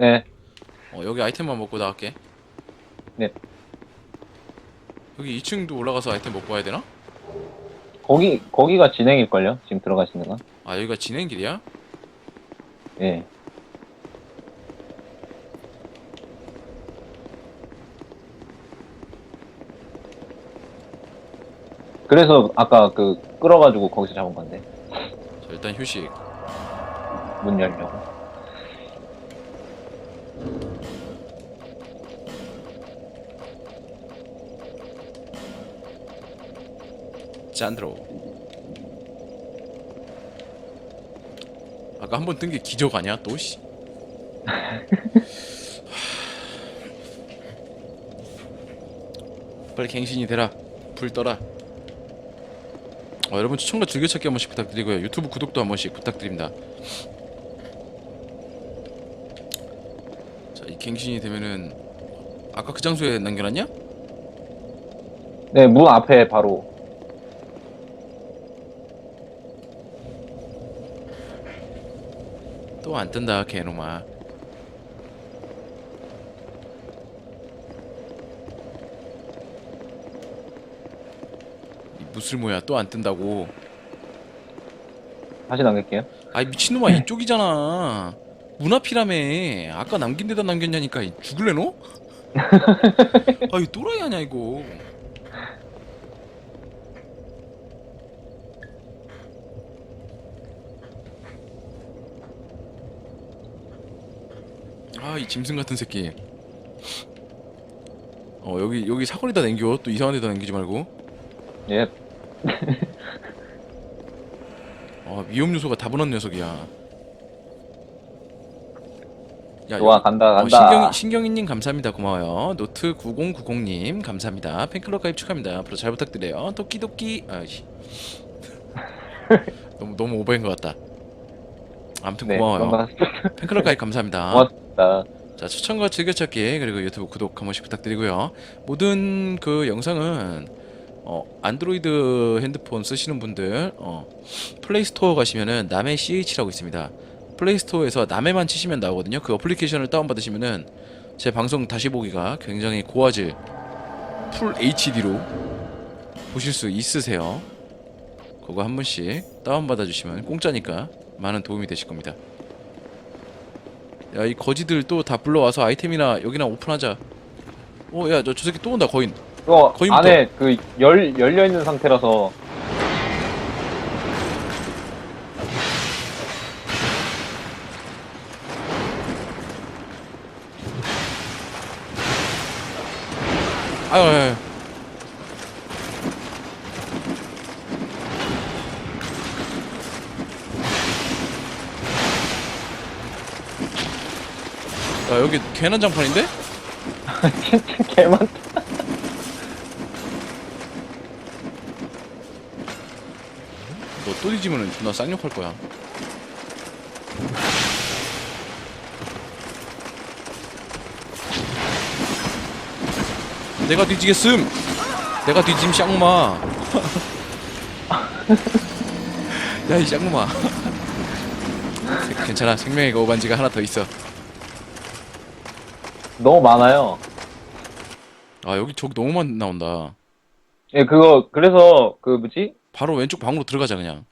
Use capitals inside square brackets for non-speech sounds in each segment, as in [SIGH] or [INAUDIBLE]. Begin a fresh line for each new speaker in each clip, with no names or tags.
네.
어 여기 아이템만 먹고 나갈게
네.
여기 2층도 올라가서 아이템 먹고 와야 되나?
거기, 거기가 진행일걸요? 지금 들어가시는 건?
아 여기가 진행길이야?
예. 그래서 아까 그 끌어가지고 거기서 잡은 건데
자 일단 휴식
문 열려고
짠드로 아까 한 번 뜬 게 기적 아니야 또 씨. 빨리 갱신이 되라. 불 떠라. 어, 여러분 추천과 즐겨찾기 한 번씩 부탁드리고요. 유튜브 구독도 한 번씩 부탁드립니다. 자이 갱신이 되면은 아까 그 장소에 남겨놨냐?
네 문 앞에 바로
또 안 뜬다 개놈아. 이 무슬모야 또 안 뜬다고.
다시 남길게요.
아이 미친놈아 이쪽이잖아. 문 앞이라며. 아까 남긴 데다 남겼냐니까 이 죽을래 너? 아이 또라이 아냐 이거 아 이 짐승 같은 새끼. 어 여기 여기 사거리다 남겨. 또 이상한 데다 남기지 말고.
예
아 위험 요소가 다분한 녀석이야. 야,
좋아 간다
어,
간다.
신경이, 신경이님 감사합니다. 고마워요. 노트 9090님 감사합니다. 팬클럽 가입 축하합니다. 앞으로 잘 부탁드려요. 토끼토끼. 아이씨. [LAUGHS] 너무 너무 오버인 것 같다 아무튼
네
고마워요.
고맙습니다
팬클럽 가입 감사합니다. [LAUGHS]
고맙습니다.
자 추천과 즐겨찾기 그리고 유튜브 구독 한 번씩 부탁드리고요. 모든 그 영상은 어, 안드로이드 핸드폰 쓰시는 분들 어, 플레이스토어 가시면은 남의 CH라고 있습니다. 플레이스토어에서 남해만 치시면 나오거든요. 그 어플리케이션을 다운받으시면은 제 방송 다시 보기가 굉장히 고화질 풀 HD로 보실 수 있으세요. 그거 한 번씩 다운받아 주시면 공짜니까 많은 도움이 되실 겁니다. 야 이 거지들 또 다 불러와서 아이템이나 여기나 오픈하자. 어야 저 저 새끼 또 온다 거인.
이거
거의
안에 그 열 열려 있는 상태라서.
아유 아유 야 여기 괜한 장판인데?
진짜 개 많다
너 또 뒤지면은 존나 쌍욕할 거야. 내가 뒤지겠음! 내가 뒤짐 쌍마. 야이 쌍마. 괜찮아. 생명의 거반지가 하나 더 있어
너무 많아요.
아 여기 저기 너무 많이 나온다.
예 그거 그래서 그 뭐지?
바로 왼쪽 방으로 들어가자 그냥.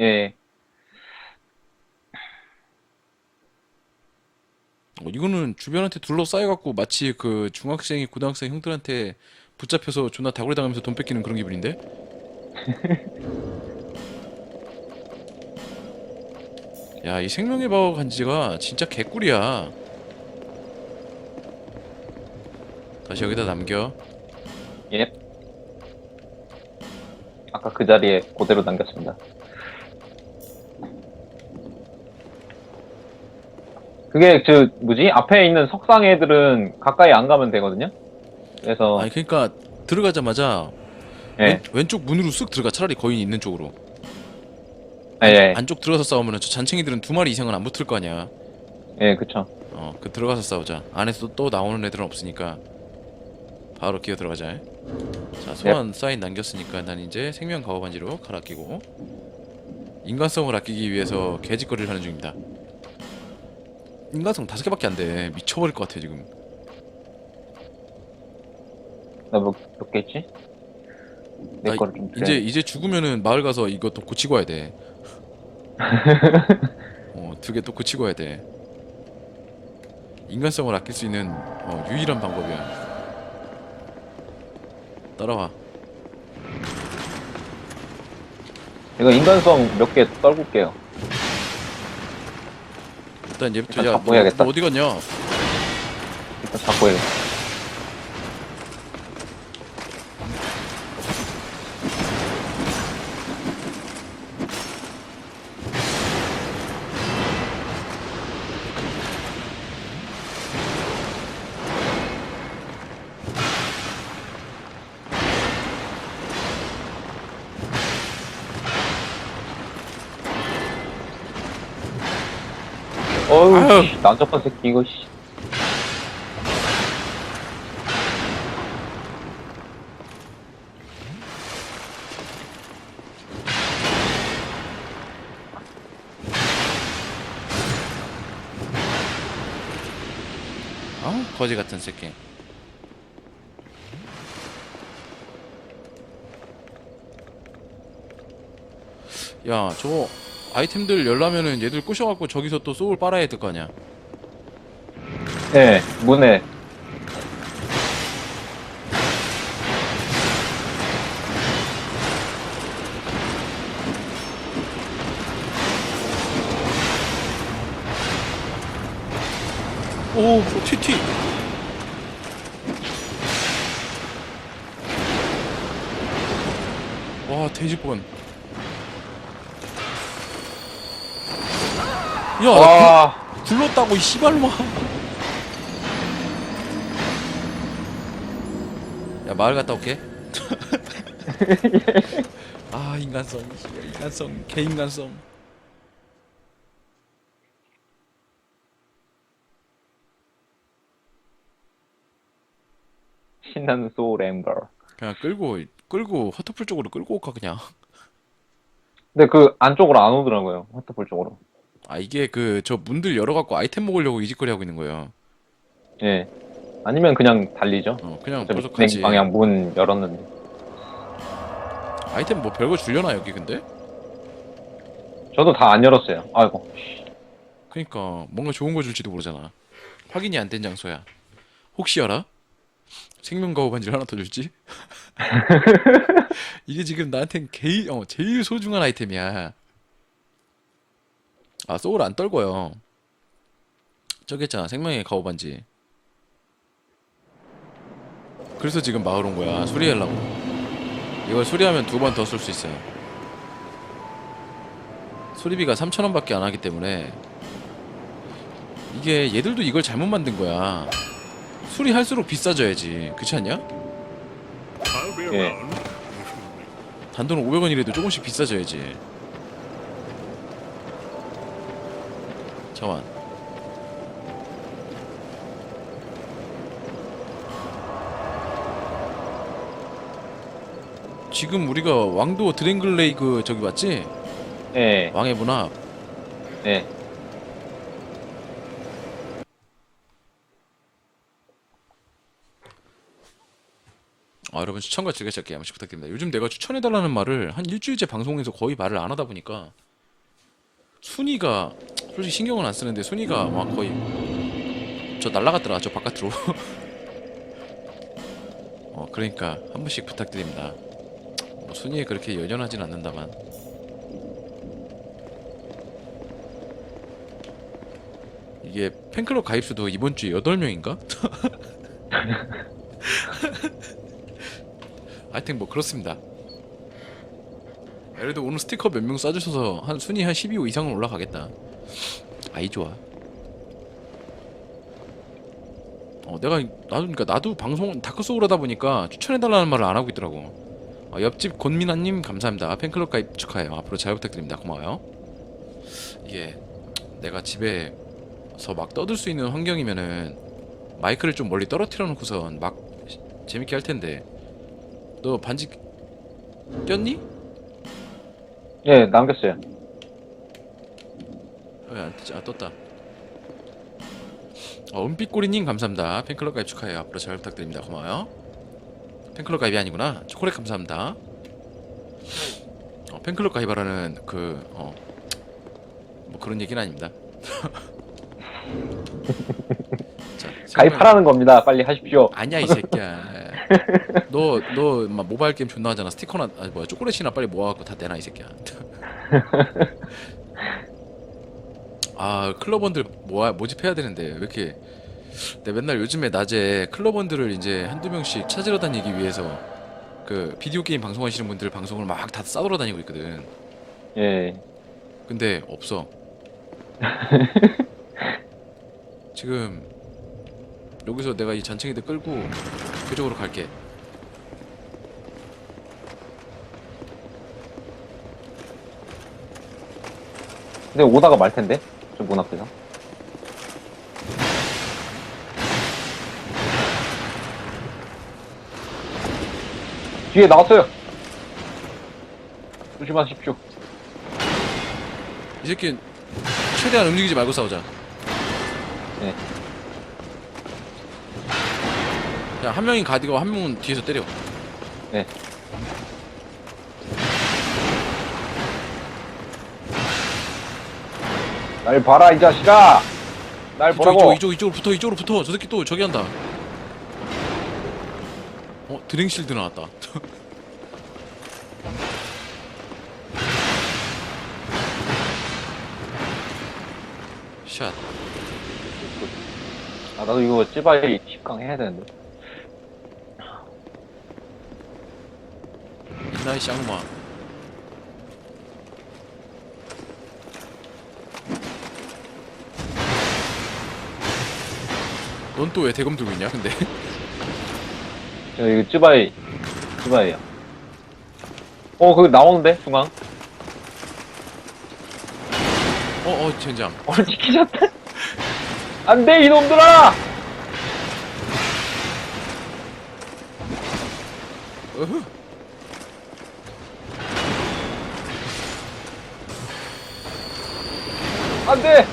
예.
어, 이거는 주변한테 둘러싸여갖고 마치 그 중학생이 고등학생 형들한테 붙잡혀서 존나 다구리 당하면서 돈 뺏기는 그런 기분인데? [LAUGHS] 야, 이 생명의 바워 간지가 진짜 개꿀이야. 다시 여기다 남겨.
예. 아까 그 자리에 그대로 남겼습니다. 그게 저 뭐지 앞에 있는 석상 애들은 가까이 안 가면 되거든요. 그래서
아니 그러니까 들어가자마자
예,
왼, 왼쪽 문으로 쓱 들어가. 차라리 거인이 있는 쪽으로.
예, 예,
안쪽 들어가서 싸우면 저 잔챙이들은 두 마리 이상은 안 붙을 거 아니야.
예, 그쵸.
어, 그 들어가서 싸우자. 안에서 또 나오는 애들은 없으니까 바로 기어 들어가자. 자, 소환 사인 남겼으니까 난 이제 생명 가오 반지로 갈아 끼고 인간성을 아끼기 위해서 개짓거리를 하는 중입니다. 인간성 다섯 개밖에 안 돼. 미쳐버릴 것 같아 지금.
나몇 몇개 있지? 내
나
거를 좀
이제 이제 죽으면은 마을 가서 이것도 고치고 와야 돼. [LAUGHS] 어, 두 개 또 고치고 와야 돼. 인간성을 아낄 수 있는 어, 유일한 방법이야. 따라와.
이거 인간성 몇 개 떨굴게요.
일단 얘부터
일단
야,
잡고
너,
해야겠다.
너 어디 갔냐?
일단 잡고 해야겠다. 씨, 난잡한 새끼, 이거, 씨.
어? 거지 같은 새끼. 야, 저 아이템들 열라면은 얘들 꼬셔갖고 저기서 또 소울 빨아야 될 거 아니야.
네, 문에.
오, TT. 와, 돼지번. 야, 나
와,
굴, 굴렀다고 이 씨발로마. 야, 마을 갔다 올게. [LAUGHS] 아, 인간성, 인간성, 개인간성.
신나는 소울 엠버.
그냥 끌고 끌고 허터풀 쪽으로 끌고 올까 그냥.
근데 그 안쪽으로 안 오더라고요. 화트볼 쪽으로.
아 이게 그 저 문들 열어갖고 아이템 먹으려고 이짓거리 하고 있는 거예요.
예. 아니면 그냥 달리죠.
어 그냥
어차피
가지.
진행 방향 문 열었는데.
아이템 뭐 별거 줄려나 여기 근데?
저도 다 안 열었어요. 아이고.
그니까 뭔가 좋은 거 줄지도 모르잖아. 확인이 안 된 장소야. 혹시 알아? 생명가호 반지를 하나 더 줄지? [LAUGHS] [LAUGHS] 이게 지금 나한텐 제일, 어, 제일 소중한 아이템이야. 아 소울 안 떨고요. 저기 있잖아 생명의 가호 반지. 그래서 지금 마을 온 거야. 수리하려고. 이걸 수리하면 두 번 더 쓸 수 있어요. 수리비가 3,000원밖에 안 하기 때문에 이게 얘들도 이걸 잘못 만든 거야. 수리할수록 비싸져야지. 그렇지 않냐?
Around.
단돈 500원이라도 조금씩 비싸져야지. 잠깐. 지금 우리가 왕도 드랭글레이그 저기 맞지?
예.
왕의 문합.
예.
아 여러분 추천과 즐겨찾기 한 번씩 부탁드립니다. 요즘 내가 추천해달라는 말을 한 일주일째 방송에서 거의 말을 안 하다 보니까 순위가 솔직히 신경은 안 쓰는데 순위가 막 거의 저 날라갔더라 저 바깥으로. [LAUGHS] 어 그러니까 한 번씩 부탁드립니다. 뭐 순위에 그렇게 연연하진 않는다만. 이게 팬클럽 가입 수도 이번 주에 8명인가? [LAUGHS] 하여튼 뭐 그렇습니다. 들어 오늘 스티커 몇 명 쏴주셔서 한 순위 한 12호 이상은 올라가겠다. 아이 좋아. 어 내가 나도 그러니까 나도 방송 다크 소울 하다 보니까 추천해 달라는 말을 안 하고 있더라고. 어, 옆집 권민아 님 감사합니다. 팬클럽 가입 축하해요. 앞으로 잘 부탁드립니다. 고마워요. 이게 내가 집에서 막 떠들 수 있는 환경이면은 마이크를 좀 멀리 떨어뜨려 놓고선 막 재밌게 할 텐데 너 반지 꼈니?
예, 남겼어요.
왜안 뜨지? 아 떴다. 어, 은빛꼬리님 감사합니다. 팬클럽 가입 축하해요. 앞으로 잘 부탁드립니다. 고마워요. 팬클럽 가입이 아니구나. 초콜릿 감사합니다. 어, 팬클럽 가입하라는 그 어, 뭐 그런 얘기는 아닙니다. [LAUGHS] 자,
가입하라는 겁니다. 빨리 하십시오.
아니야 이 새끼야. [LAUGHS] 너너 막 모바일 게임 존나 하잖아. 스티커나 아니 뭐야 초콜릿이나 빨리 모아갖고 다 내놔 이 새끼야. [LAUGHS] 아 클럽원들 모아 모집해야 되는데 왜 이렇게 내 맨날 요즘에 낮에 클럽원들을 이제 한두 명씩 찾으러 다니기 위해서 그 비디오 게임 방송하시는 분들 방송을 막 다 싸돌아 다니고 있거든.
예.
근데 없어. [LAUGHS] 지금 여기서 내가 이 잔챙이들 끌고 그쪽으로 갈게.
근데 오다가 말 텐데. 저문 앞에서. 뒤에 나왔어요. 조심하십시오.
이 새끼 최대한 움직이지 말고 싸우자.
네.
야, 한 명이 가디고 한 명은 뒤에서 때려.
네. 날 봐라 이 자식아. 날
이쪽,
보라고.
이쪽, 이쪽, 이쪽으로 붙어, 이쪽으로 붙어. 저 새끼 또 저기 한다. 어, 드링실드 나왔다. [LAUGHS] 샷.
아 나도 이거 찌바이 10강 해야 되는데.
나이 쌍마. 넌 또 왜 대검 들고 있냐, 근데?
저 이거 찌바이 찌바이야. 어 거기 나오는데 중앙.
어, 어, 젠장.
어 지키셨다. [LAUGHS] 안 돼 이놈들아.
어후.
안돼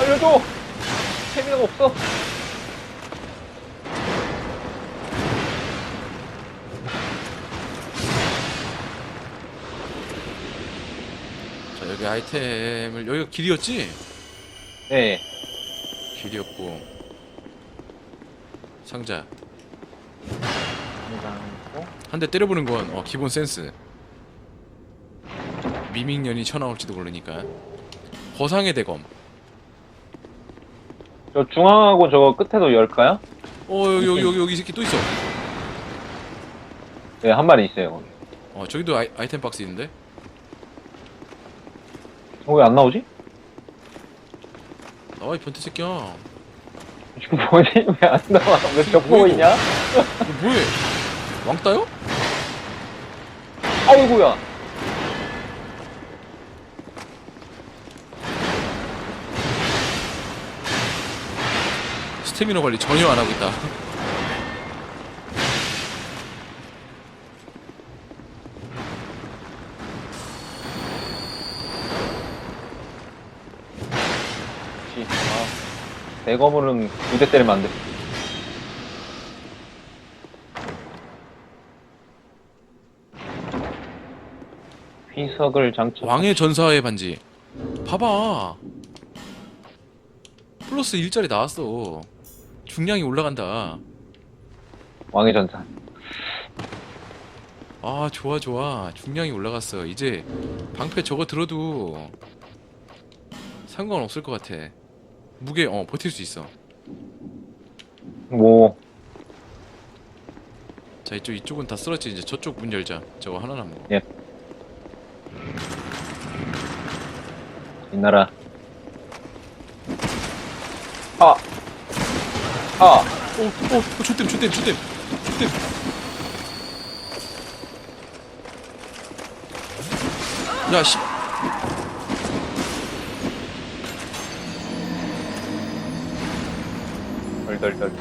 알려줘. 재미가 없어.
아이템을, 여기가 길이었지?
네.
길이었고. 상자. 한대 때려보는 건, 어, 기본 센스. 미믹년이 쳐나올지도 모르니까. 거상의 대검.
저 중앙하고 저거 끝에도 열까요?
어, 여기, 여기, 여기, 여기 이 새끼 또 있어.
네, 한 마리 있어요. 거기.
어, 저기도 아이, 아이템 박스 있는데?
어, 왜 안 나오지?
나와, 이 변태 새끼야.
지금 뭐지? [LAUGHS] 왜 안 나와? 왜 벽 보고 있냐?
너 뭐해? 왕따요?
아이고야.
스태미너 관리 전혀 안 하고 있다.
씨, 아, 대검으로는 두대 때리면 안 돼. 휘석을 장착.
왕의 전사의 반지. 봐봐. 플러스 1짜리 나왔어. 중량이 올라간다.
왕의 전사.
아, 좋아, 좋아. 중량이 올라갔어. 이제 방패 저거 들어도 상관없을 것 같아. 무게, 어, 버틸 수 있어.
뭐,
자, 이쪽, 이쪽은 다 쓸었지. 이제 저쪽 문 열자. 저거 하나 남은 거.
이 나라. 아! 아!
오, 오, 오, 조땜, 조땜, 조땜, 조땜. 야, 씨.
덜덜.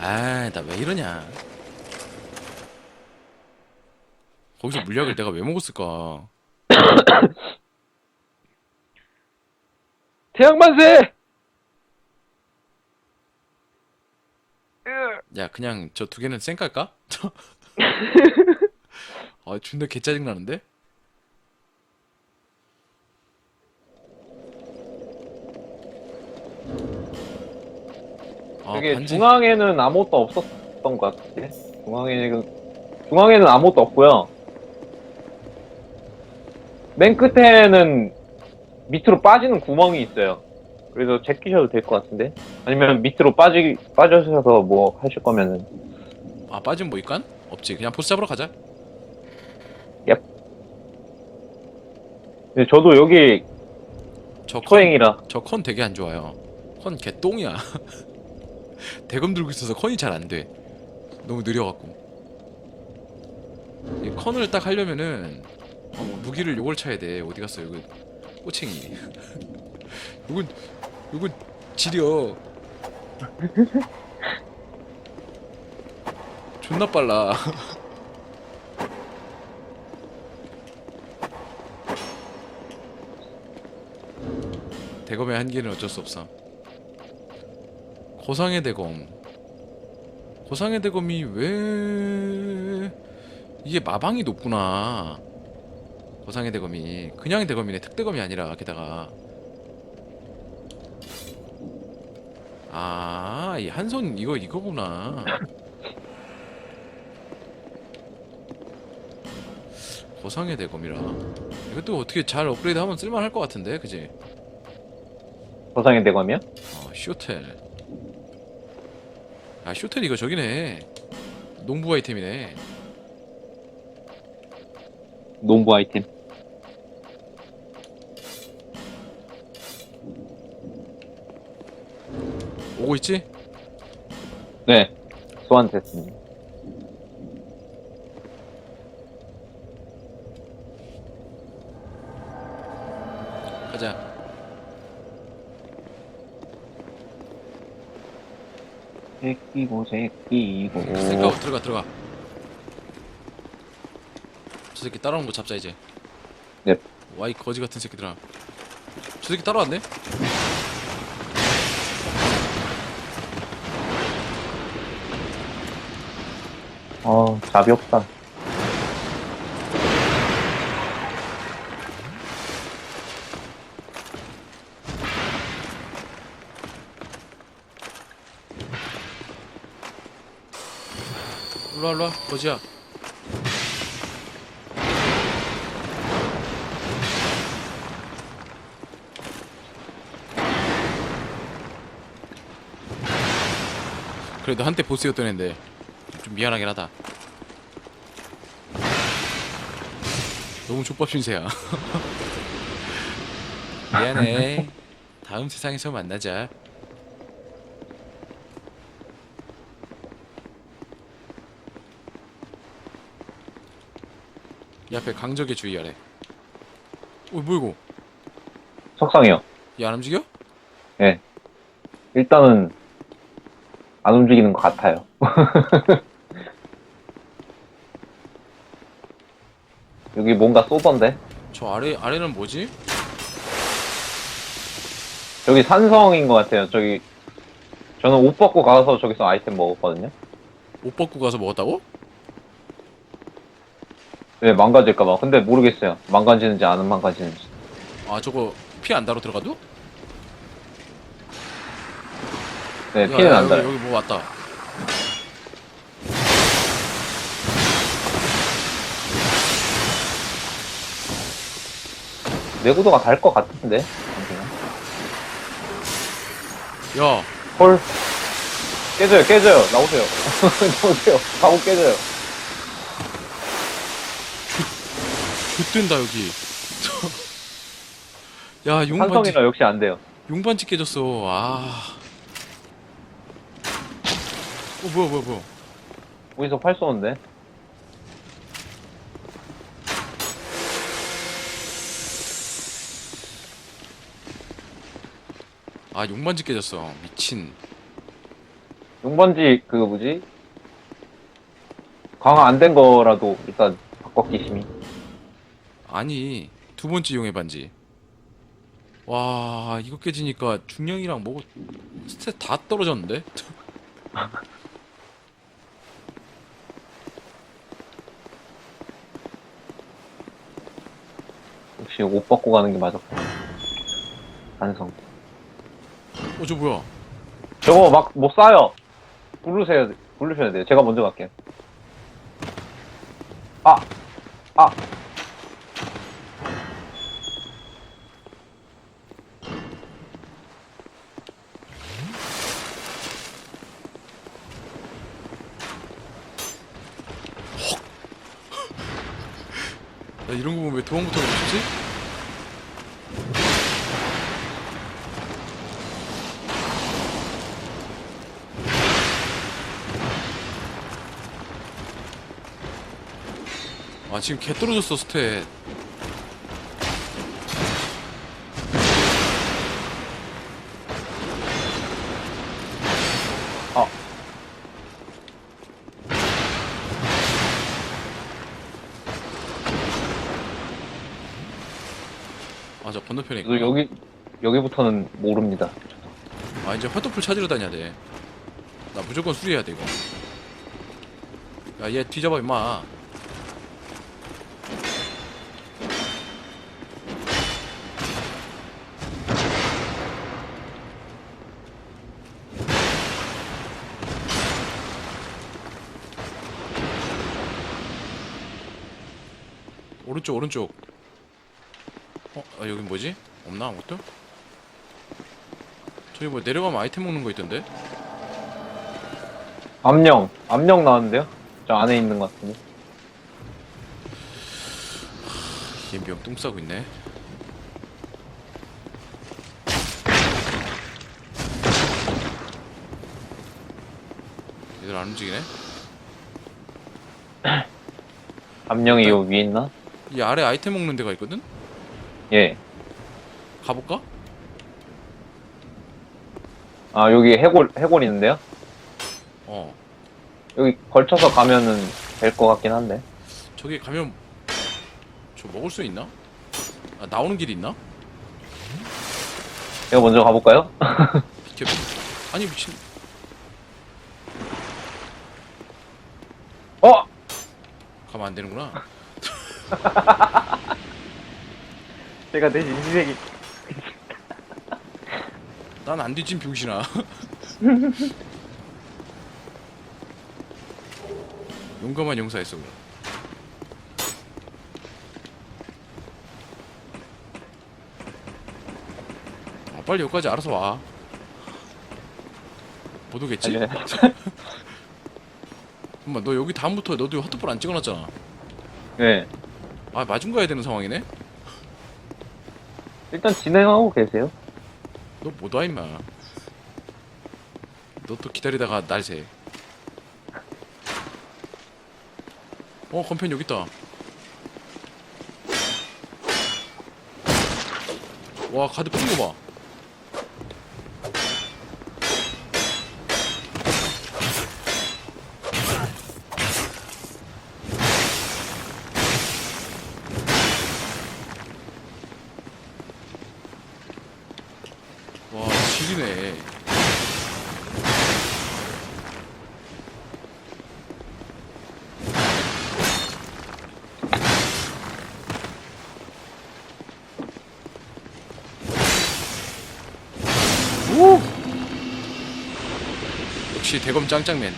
아, 나 왜 이러냐? 거기서 물약을 내가 왜 먹었을까? [COUGHS]
태양만세!
야, 그냥 저 두 개는 쌩깔까? [LAUGHS] [LAUGHS] 아, 존나 개짜증 나는데? 아
이게
반지
중앙에는 아무것도 없었던 것 같은데. 중앙에는 중앙에는 아무것도 없고요. 맨 끝에는 밑으로 빠지는 구멍이 있어요. 그래서 제끼셔도 될 것 같은데. 아니면 밑으로 빠지 빠져서 뭐 하실 거면은
아 빠진 뭐 있간? 없지 그냥 보스 잡으러 가자
근데 저도 여기
저 컨,
초행이라
저 컨 되게 안 좋아요 컨 개똥이야 [LAUGHS] 대검 들고 있어서 컨이 잘 안 돼. 너무 느려갖고. 이 컨을 딱 하려면은 어, 무기를 요걸 차야 돼. 어디 갔어 이거 꼬챙이. [LAUGHS] 요건 요건 지려. [LAUGHS] 존나 빨라. [LAUGHS] 대검의 한계는 어쩔 수 없어 고상의 대검. 고상의 대검이 왜 이게 마방이 높구나. 고상의 대검이. 그냥 대검이네. 특대검이 아니라 게다가. 아 이 한 손 이거 이거구나. 고상의 대검이라. 이것도 어떻게 잘 업그레이드 하면 쓸만할 것 같은데 그지?
조상의 대검이요?
어, 쇼텔. 아, 쇼텔 이거 저기네. 농부 아이템이네.
농부 아이템.
오고 있지?
네. 소환 됐습니다.
가자.
새끼고 새끼고.
생각 들어가 들어가. 저 새끼 따라오는 거 잡자 이제.
넵.
와이 거지 같은 새끼들아. 저 새끼 따라왔네?
어, 답이 없다.
일로와 일로와 거지야. 그래도 한때 보스였던 앤데 좀 미안하긴 하다. 너무 족밥 신세야. [LAUGHS] 미안해. 다음 세상에서 만나자. 이 앞에 강적에 주의하래. 어, 뭐 이거?
석상이요.
얘 안 움직여?
일단은 안 움직이는 것 같아요. [LAUGHS] 여기 뭔가 쏘던데?
저 아래 아래는 뭐지?
저기 산성인 것 같아요. 저기 저는 옷 벗고 가서 저기서 아이템 먹었거든요.
옷 벗고 가서 먹었다고?
왜 망가질까봐. 근데 모르겠어요. 망가지는지 안 망가지는지.
아 저거 피 안 달아 들어가도?
네,
야,
피는
야,
안
여기,
달아요.
여기 뭐 왔다.
내구도가 달 것 같은데?
야,
헐. 깨져요, 깨져요. 나오세요. [LAUGHS] 나오세요. 가고 깨져요.
된다 여기. 야 용반지
산성이라 역시 안 돼요.
용반지 깨졌어. 아. 어 뭐야 뭐야 뭐야.
어디서 활 쏘는데?
아 용반지 깨졌어. 미친.
용번지, 그거 뭐지? 강화 안 된 거라도 일단 바꿔 끼심이.
아니 두 번째 이용해 반지. 와 이거 깨지니까 중량이랑 뭐고 스탯 다 떨어졌는데? [LAUGHS]
역시 옷 벗고 가는 게 맞았고 반성.
어 저 뭐야?
저거 막 못 싸요. 뭐 부르세요. 부르셔야 돼요. 제가 먼저 갈게요. 아 아.
나 이런 거 보면 왜 도망부터 못쳤지? 아 지금 개 떨어졌어 스탯 활도풀 찾으러 다녀야 돼. 나 무조건 수리해야 돼 이거. 야 얘 뒤져봐 임마. 오른쪽 오른쪽. 어? 아 여긴 뭐지? 없나 아무것도? 저기 뭐 내려가면 아이템 먹는 거 있던데?
암령, 암령 나왔는데요? 저 안에 있는 것 같은데.
얘병 똥 싸고 있네. 얘들 안 움직이네. [CLEARS THROAT]
암령이 요 위에 있나?
이 아래 아이템 먹는 데가 있거든?
예.
가볼까?
아, 여기 해골, 해골 있는데요?
어.
여기 걸쳐서 가면은 될 것 같긴 한데.
저기 가면 저 먹을 수 있나? 아 나오는 길이 있나?
제가 먼저 가볼까요? [LAUGHS]
비켜. 아니 미친.
어!
가면 안 되는구나. [LAUGHS]
제가 대신 인생이.
난 안 뒤진 병신아. [LAUGHS] 용감한 용사였어. 그럼. 아, 빨리 여기까지 알아서 와. 못 오겠지? [LAUGHS]
아니,
잠깐만, 너 여기 다음부터 너도 핫도볼 안 찍어놨잖아.
네.
아, 마중 가야 되는 상황이네?
일단 진행하고 계세요.
너 못 와, 임마. 너 또 기다리다가 날 새. 어, 건펜 여기 있다. 와, 카드 푸는 거 봐. 대검 짱짱맨.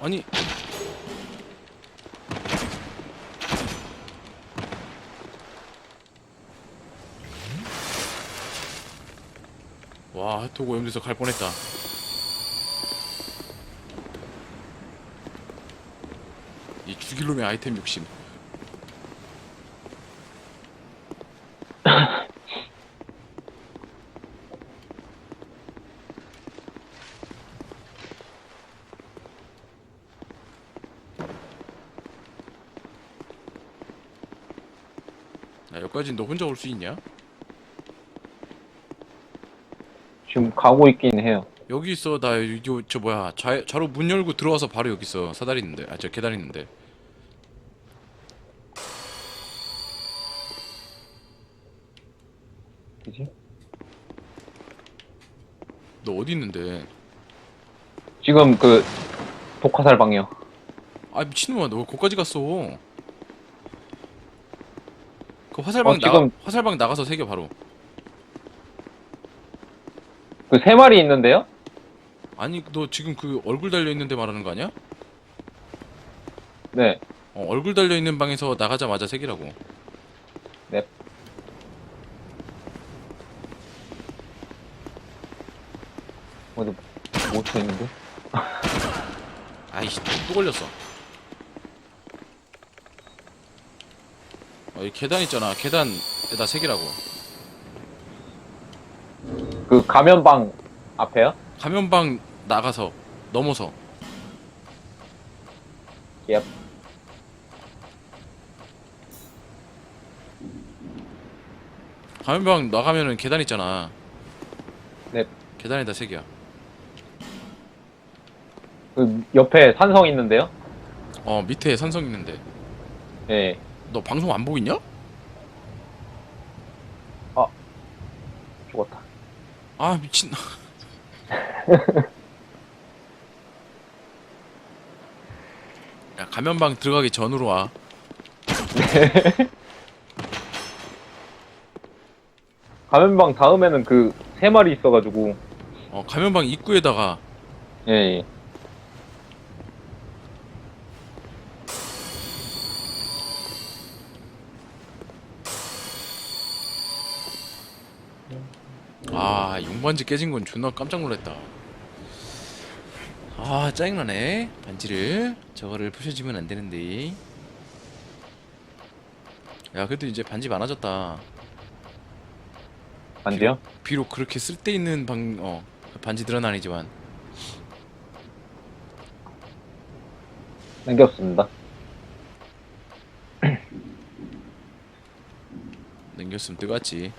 아니 와 핫도그 오염돼서 갈 뻔했다 죽일 놈의 아이템 욕심. 야 여기까지 너 혼자 올 수 있냐?
지금 가고 있긴 해요.
여기 있어. 나 이거 저 뭐야. 좌, 좌로 문 열고 들어와서 바로 여기 있어. 사다리 있는데. 아 저 계단 있는데
지금 그 독화살 방이요.
아 미친놈아 너 거기까지 갔어. 그 화살방
어,
나가
지금-
화살방 나가서 새겨 바로.
그 세 마리 있는데요?
아니 너 지금 그 얼굴 달려 있는데 말하는 거 아니야?
네.
어, 얼굴 달려 있는 방에서 나가자마자 새기라고.
어디 못 쳐 있는데?
아이씨 또 걸렸어. 어, 이 계단 있잖아. 계단에다 새기라고.
그 가면방 앞에요?
가면방 나가서 넘어서.
예.
가면방 나가면은 계단 있잖아.
네.
계단에다 새겨.
그 옆에 산성 있는데요?
어 밑에 산성 있는데.
예.
너 방송 안 보고 있냐?
죽었다.
아 미친. [LAUGHS] 야 가면방 들어가기 전으로 와. [LAUGHS]
가면방 다음에는 그 세 마리 있어가지고
어 가면방 입구에다가
예, 예.
아 용반지 깨진 건 존나 깜짝 놀랐다. 아 짜증나네 반지를 저거를 부셔지면 안 되는데. 야 그래도 이제 반지 많아졌다.
반지요?
비록 그렇게 쓸데있는 방, 어, 반지들은 아니지만
남겼습니다. [CLEARS THROAT]
남겼으면 뜨갔지.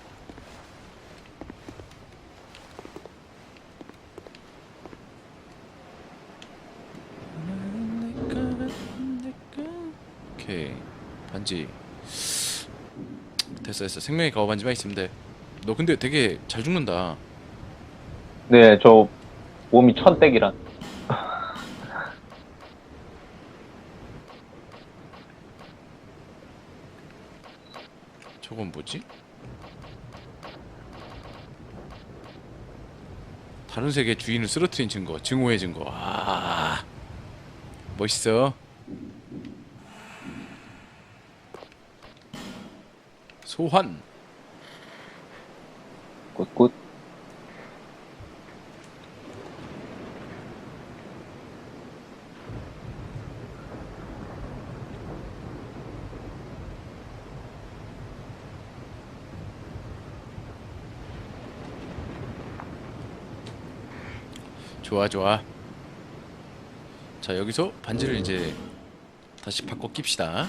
오케이 반지 됐어 됐어 생명의 가오 반지만 있으면 돼. 너 근데 되게 잘 죽는다.
네, 저 몸이 천댁이란. [LAUGHS]
저건 뭐지? 다른 세계 주인을 쓰러뜨린 증거, 증오의 증거. 아, 멋있어. 소환.
굿굿.
좋아, 좋아. 자, 여기서 반지를 이제 다시 바꿔 낍시다.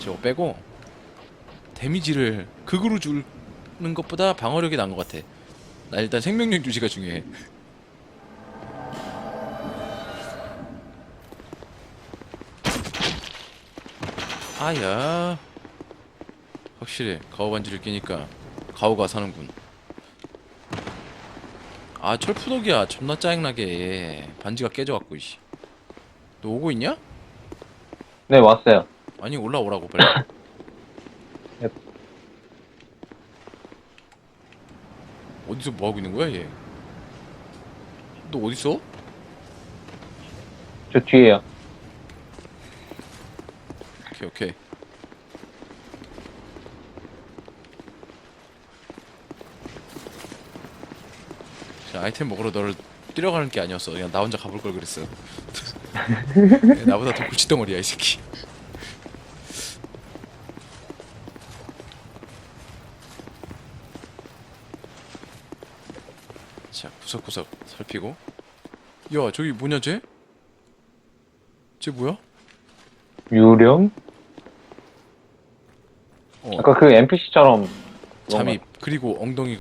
저거 빼고 데미지를 극으로 주는 것보다 방어력이 나은 것 같아. 나 일단 생명력 유지가 중요해. 아야. 확실히 가오 반지를 끼니까 가오가 사는군. 아 철푸덕이야 존나 짜증나게 반지가 깨져갖고 이씨 너 오고 있냐?
네, 왔어요.
아니 올라오라고 빨리 [LAUGHS] 어디서 뭐 하고 있는 거야 얘? 너 어딨어?
저 뒤에요.
오케이 오케이 자, 아이템 먹으러 너를 뛰려가는 게 아니었어 그냥 나 혼자 가볼 걸 그랬어 [LAUGHS] 나보다 더 골치덩어리야 이 새끼 자 구석구석 살피고 야 저기 뭐냐 쟤? 쟤 뭐야?
유령?
어
아까 그 NPC처럼
잠입 그리고 엉덩이